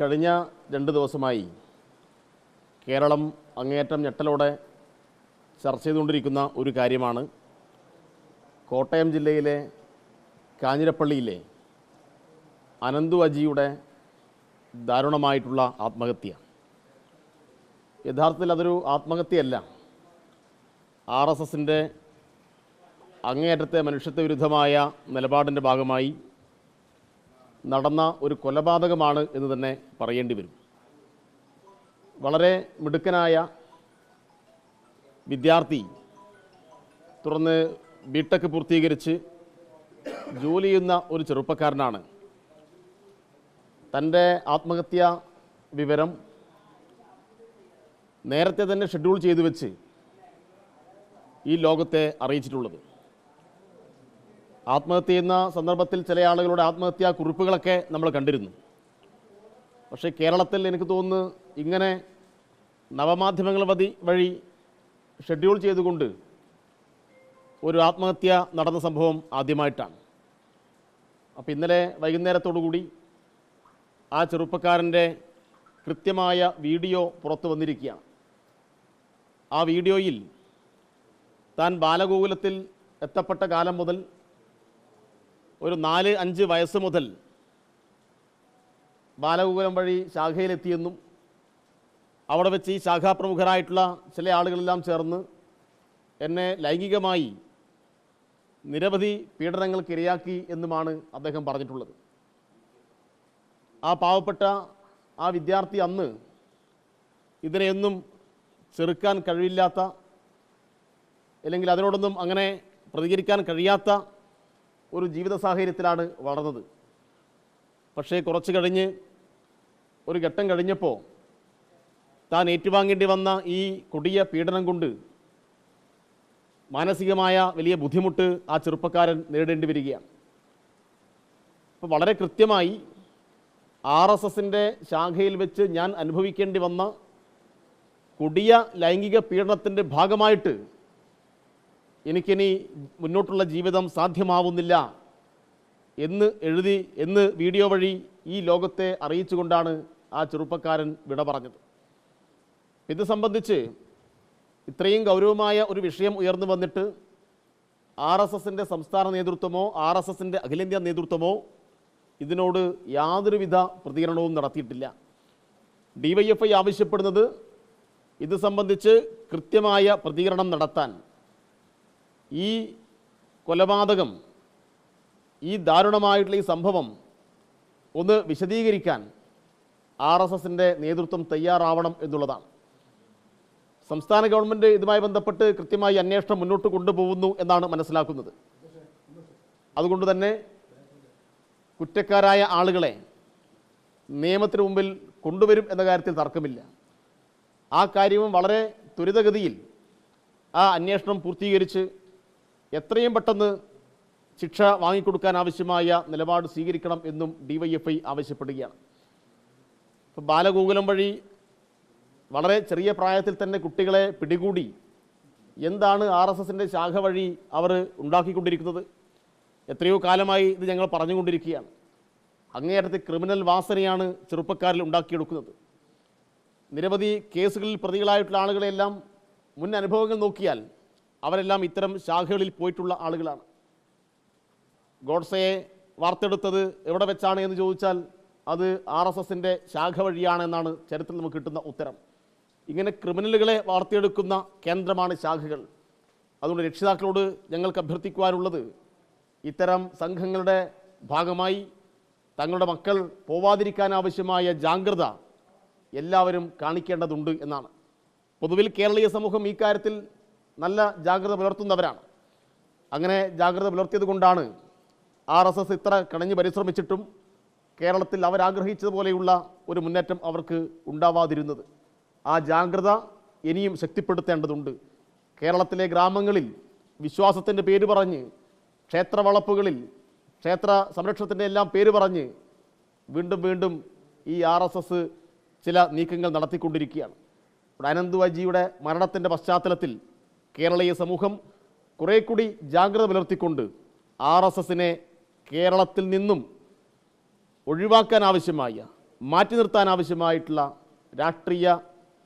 കഴിഞ്ഞ രണ്ട് ദിവസമായി കേരളം അങ്ങേയറ്റം ഞെട്ടലോടെ ചർച്ച ചെയ്തുകൊണ്ടിരിക്കുന്ന ഒരു കാര്യമാണ്. കോട്ടയം ജില്ലയിലെ കാഞ്ഞിരപ്പള്ളിയിലെ അനന്തു അജിയുടെ ദാരുണമായിട്ടുള്ള ആത്മഹത്യ. യഥാർത്ഥത്തിൽ അതൊരു ആത്മഹത്യയല്ല. ആർ എസ് എസിന്റെ അങ്ങേയറ്റത്തെ മനുഷ്യത്വ വിരുദ്ധമായ നിലപാടിന്റെ ഭാഗമായി നടന്ന ഒരു കൊലപാതകമാണ് എന്ന് തന്നെ പറയേണ്ടി വരും. വളരെ മിടുക്കനായ വിദ്യാർത്ഥി തുടർന്ന് ബിടെക് പൂർത്തീകരിച്ച് ജോലി ചെയ്യുന്ന ഒരു ചെറുപ്പക്കാരനാണ്. തന്റെ ആത്മഹത്യ വിവരം നേരത്തെ തന്നെ ഷെഡ്യൂൾ ചെയ്തു വെച്ച് ഈ ലോകത്തെ അറിയിച്ചിട്ടുള്ളത്. ആത്മഹത്യ ചെയ്യുന്ന സന്ദർഭത്തിൽ ചില ആളുകളുടെ ആത്മഹത്യാ കുറിപ്പുകളൊക്കെ നമ്മൾ കണ്ടിരുന്നു. പക്ഷേ കേരളത്തിൽ എനിക്ക് തോന്നുന്നു ഇങ്ങനെ നവമാധ്യമങ്ങൾ വതി വഴി ഷെഡ്യൂൾ ചെയ്തുകൊണ്ട് ഒരു ആത്മഹത്യ നടന്ന സംഭവം ആദ്യമായിട്ടാണ്. അപ്പോൾ ഇന്നലെ വൈകുന്നേരത്തോടുകൂടി ആ ചെറുപ്പക്കാരന്റെ കൃത്യമായ വീഡിയോ പുറത്തു വന്നിരിക്കുകയാണ്. ആ വീഡിയോയിൽ താൻ ബാലഗോകുലത്തിൽ എത്തപ്പെട്ട കാലം മുതൽ ഒരു നാല് അഞ്ച് വയസ്സ് മുതൽ ബാലഗോകുലം വഴി ശാഖയിലെത്തിയെന്നും അവിടെ വെച്ച് ഈ ശാഖാപ്രമുഖരായിട്ടുള്ള ചില ആളുകളെല്ലാം ചേർന്ന് എന്നെ ലൈംഗികമായി നിരവധി പീഡനങ്ങൾക്ക് ഇരയാക്കി എന്നുമാണ് അദ്ദേഹം പറഞ്ഞിട്ടുള്ളത്. ആ പാവപ്പെട്ട ആ വിദ്യാർത്ഥി അന്ന് ഇതിനെയൊന്നും ചെറുക്കാൻ കഴിവില്ലാത്ത അല്ലെങ്കിൽ അതിനോടൊന്നും അങ്ങനെ പ്രതികരിക്കാൻ കഴിയാത്ത ഒരു ജീവിത സാഹചര്യത്തിലാണ് വളർന്നത്. പക്ഷേ കുറച്ച് കഴിഞ്ഞ് ഒരു ഘട്ടം കഴിഞ്ഞപ്പോൾ താൻ ഏറ്റുവാങ്ങേണ്ടി വന്ന ഈ കൊടിയ പീഡനം കൊണ്ട് മാനസികമായ വലിയ ബുദ്ധിമുട്ട് ആ ചെറുപ്പക്കാരൻ നേരിടേണ്ടി വരികയാണ്. അപ്പോൾ വളരെ കൃത്യമായി ആർ എസ് എസിന്റെ ശാഖയിൽ വെച്ച് ഞാൻ അനുഭവിക്കേണ്ടി വന്ന കൊടിയ ലൈംഗിക പീഡനത്തിന്റെ ഭാഗമായിട്ട് എനിക്കിനി മുന്നോട്ടുള്ള ജീവിതം സാധ്യമാവുന്നില്ല എന്ന് എഴുതി എന്ന് വീഡിയോ വഴി ഈ ലോകത്തെ അറിയിച്ചുകൊണ്ടാണ് ആ ചെറുപ്പക്കാരൻ വിട പറഞ്ഞത്. ഇത് സംബന്ധിച്ച് ഇത്രയും ഗൗരവമായ ഒരു വിഷയം ഉയർന്നു വന്നിട്ട് ആർ എസ് എസിന്റെ സംസ്ഥാന നേതൃത്വമോ ആർ എസ് എസിന്റെ അഖിലേന്ത്യാ നേതൃത്വമോ ഇതിനോട് യാതൊരുവിധ പ്രതികരണവും നടത്തിയിട്ടില്ല. ഡിവൈഎഫ്ഐ ആവശ്യപ്പെടുന്നത് ഇത് സംബന്ധിച്ച് കൃത്യമായ പ്രതികരണം നടത്താൻ ഈ കൊലപാതകം ഈ ദാരുണമായിട്ടുള്ള ഈ സംഭവം ഒന്ന് വിശദീകരിക്കാൻ ആർ എസ് എസിന്റെ നേതൃത്വം തയ്യാറാവണം എന്നുള്ളതാണ്. സംസ്ഥാന ഗവൺമെന്റ് ഇതുമായി ബന്ധപ്പെട്ട് കൃത്യമായി അന്വേഷണം മുന്നോട്ട് കൊണ്ടുപോകുന്നു എന്നാണ് മനസ്സിലാക്കുന്നത്. അതുകൊണ്ട് തന്നെ കുറ്റക്കാരായ ആളുകളെ നിയമത്തിന് മുമ്പിൽ കൊണ്ടുവരും എന്ന കാര്യത്തിൽ തർക്കമില്ല. ആ കാര്യവും വളരെ ത്വരിതഗതിയിൽ ആ അന്വേഷണം പൂർത്തീകരിച്ച് എത്രയും പെട്ടെന്ന് ശിക്ഷ വാങ്ങിക്കൊടുക്കാൻ ആവശ്യമായ നിലപാട് സ്വീകരിക്കണം എന്നും ഡിവൈഎഫ്ഐ ആവശ്യപ്പെടുകയാണ്. ഇപ്പം ബാലഗോകുലം വഴി വളരെ ചെറിയ പ്രായത്തിൽ തന്നെ കുട്ടികളെ പിടികൂടി എന്താണ് ആർ എസ് എസിന്റെ ശാഖ വഴി അവർ ഉണ്ടാക്കിക്കൊണ്ടിരിക്കുന്നത്? എത്രയോ കാലമായി ഇത് ഞങ്ങൾ പറഞ്ഞുകൊണ്ടിരിക്കുകയാണ്. അങ്ങേയറ്റത്തെ ക്രിമിനൽ വാസനയാണ് ചെറുപ്പക്കാരിൽ ഉണ്ടാക്കിയെടുക്കുന്നത്. നിരവധി കേസുകളിൽ പ്രതികളായിട്ടുള്ള ആളുകളെല്ലാം മുൻ അനുഭവങ്ങൾ നോക്കിയാൽ അവരെല്ലാം ഇത്തരം ശാഖകളിൽ പോയിട്ടുള്ള ആളുകളാണ്. ഗോഡ്സയെ വാർത്തെടുത്തത് എവിടെ വെച്ചാണ് എന്ന് ചോദിച്ചാൽ അത് ആർ എസ് എസിന്റെ ശാഖ വഴിയാണെന്നാണ് ചരിത്രത്തിൽ നമുക്ക് കിട്ടുന്ന ഉത്തരം. ഇങ്ങനെ ക്രിമിനലുകളെ വാർത്തെടുക്കുന്ന കേന്ദ്രമാണ് ശാഖകൾ. അതുകൊണ്ട് രക്ഷിതാക്കളോട് ഞങ്ങൾക്ക് അഭ്യർത്ഥിക്കുവാനുള്ളത് ഇത്തരം സംഘങ്ങളുടെ ഭാഗമായി തങ്ങളുടെ മക്കൾ പോവാതിരിക്കാൻ ആവശ്യമായ ജാഗ്രത എല്ലാവരും കാണിക്കേണ്ടതുണ്ട് എന്നാണ്. പൊതുവിൽ കേരളീയ സമൂഹം ഈ കാര്യത്തിൽ നല്ല ജാഗ്രത പുലർത്തുന്നവരാണ്. അങ്ങനെ ജാഗ്രത പുലർത്തിയത് കൊണ്ടാണ് ആർ എസ് എസ് ഇത്ര കണഞ്ഞു പരിശ്രമിച്ചിട്ടും കേരളത്തിൽ അവരാഗ്രഹിച്ചതുപോലെയുള്ള ഒരു മുന്നേറ്റം അവർക്ക് ഉണ്ടാവാതിരുന്നത്. ആ ജാഗ്രത ഇനിയും ശക്തിപ്പെടുത്തേണ്ടതുണ്ട്. കേരളത്തിലെ ഗ്രാമങ്ങളിൽ വിശ്വാസത്തിന്റെ പേര് പറഞ്ഞ് ക്ഷേത്ര വളപ്പുകളിൽ ക്ഷേത്ര സംരക്ഷണത്തിന്റെ എല്ലാം പേര് പറഞ്ഞ് വീണ്ടും വീണ്ടും ഈ ആർ എസ് എസ് ചില നീക്കങ്ങൾ നടത്തിക്കൊണ്ടിരിക്കുകയാണ്. ഇവിടെ അനന്തുവാജിയുടെ മരണത്തിന്റെ പശ്ചാത്തലത്തിൽ കേരളീയ സമൂഹം കുറേ കൂടി ജാഗ്രത പുലർത്തിക്കൊണ്ട് ആർ എസ് എസിനെ കേരളത്തിൽ നിന്നും ഒഴിവാക്കാൻ ആവശ്യമായ മാറ്റി നിർത്താൻ ആവശ്യമായിട്ടുള്ള രാഷ്ട്രീയ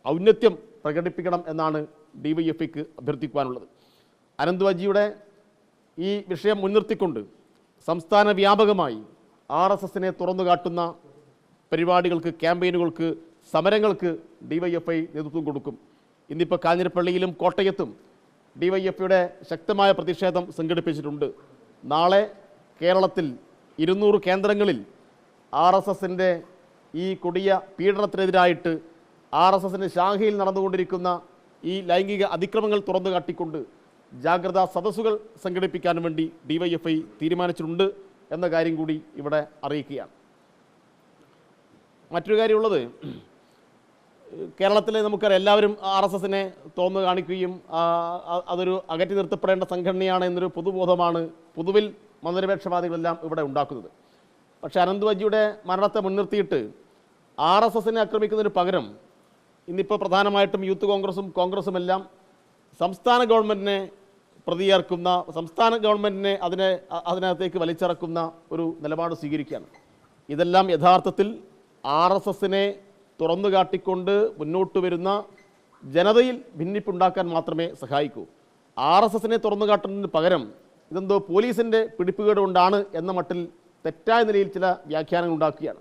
ഔന്നത്യം പ്രകടിപ്പിക്കണം എന്നാണ് ഡി വൈ എഫ് ഐക്ക് അഭ്യർത്ഥിക്കുവാനുള്ളത്. അനന്ത് വജിയുടെ ഈ വിഷയം മുൻനിർത്തിക്കൊണ്ട് സംസ്ഥാന വ്യാപകമായി ആർ എസ് എസിനെ തുറന്നു കാട്ടുന്ന പരിപാടികൾക്ക് ക്യാമ്പയിനുകൾക്ക് സമരങ്ങൾക്ക് ഡി വൈ എഫ് ഐ നേതൃത്വം കൊടുക്കും. ഇന്നിപ്പോൾ കാഞ്ഞിരപ്പള്ളിയിലും കോട്ടയത്തും ഡിവൈഎഫ്ഐയുടെ ശക്തമായ പ്രതിഷേധം സംഘടിപ്പിച്ചിട്ടുണ്ട്. നാളെ കേരളത്തിൽ ഇരുന്നൂറ് കേന്ദ്രങ്ങളിൽ ആർ എസ് എസിന്റെ ഈ കൊടിയ പീഡനത്തിനെതിരായിട്ട് ആർ എസ് എസിന്റെ ശാഖയിൽ നടന്നുകൊണ്ടിരിക്കുന്ന ഈ ലൈംഗിക അതിക്രമങ്ങൾ തുറന്നു കാട്ടിക്കൊണ്ട് ജാഗ്രതാ സദസ്സുകൾ സംഘടിപ്പിക്കാൻ വേണ്ടി ഡിവൈഎഫ്ഐ തീരുമാനിച്ചിട്ടുണ്ട് എന്ന കാര്യം കൂടി ഇവിടെ അറിയിക്കുകയാണ്. മറ്റൊരു കാര്യമുള്ളത് കേരളത്തിലെ നമുക്കറിയാം എല്ലാവരും ആർ എസ് എസിനെ തോന്നു കാണിക്കുകയും അതൊരു അകറ്റി നിർത്തപ്പെടേണ്ട സംഘടനയാണ് എന്നൊരു പൊതുബോധമാണ് പൊതുവിൽ മതനിരപേക്ഷവാദികളെല്ലാം ഇവിടെ ഉണ്ടാക്കുന്നത്. പക്ഷേ അനന്ത് വജിയുടെ മരണത്തെ മുൻനിർത്തിയിട്ട് ആർ എസ് എസിനെ ആക്രമിക്കുന്നതിന് പകരം ഇന്നിപ്പോൾ പ്രധാനമായിട്ടും യൂത്ത് കോൺഗ്രസും കോൺഗ്രസും എല്ലാം സംസ്ഥാന ഗവൺമെന്റിനെ പ്രതിയേർക്കുന്ന സംസ്ഥാന ഗവൺമെന്റിനെ അതിനെ അതിനകത്തേക്ക് വലിച്ചിറക്കുന്ന ഒരു നിലപാട് സ്വീകരിക്കുകയാണ്. ഇതെല്ലാം യഥാർത്ഥത്തിൽ ആർ എസ് എസിനെ തുറന്നു കാട്ടിക്കൊണ്ട് മുന്നോട്ട് വരുന്ന ജനതയിൽ ഭിന്നിപ്പുണ്ടാക്കാൻ മാത്രമേ സഹായിക്കൂ. ആർ എസ് എസിനെ തുറന്നു കാട്ടുന്നതിന് പകരം ഇതെന്തോ പോലീസിന്റെ പിടിപ്പുകേട് കൊണ്ടാണ് എന്ന മട്ടിൽ തെറ്റായ നിലയിൽ ചില വ്യാഖ്യാനങ്ങൾ ഉണ്ടാക്കുകയാണ്.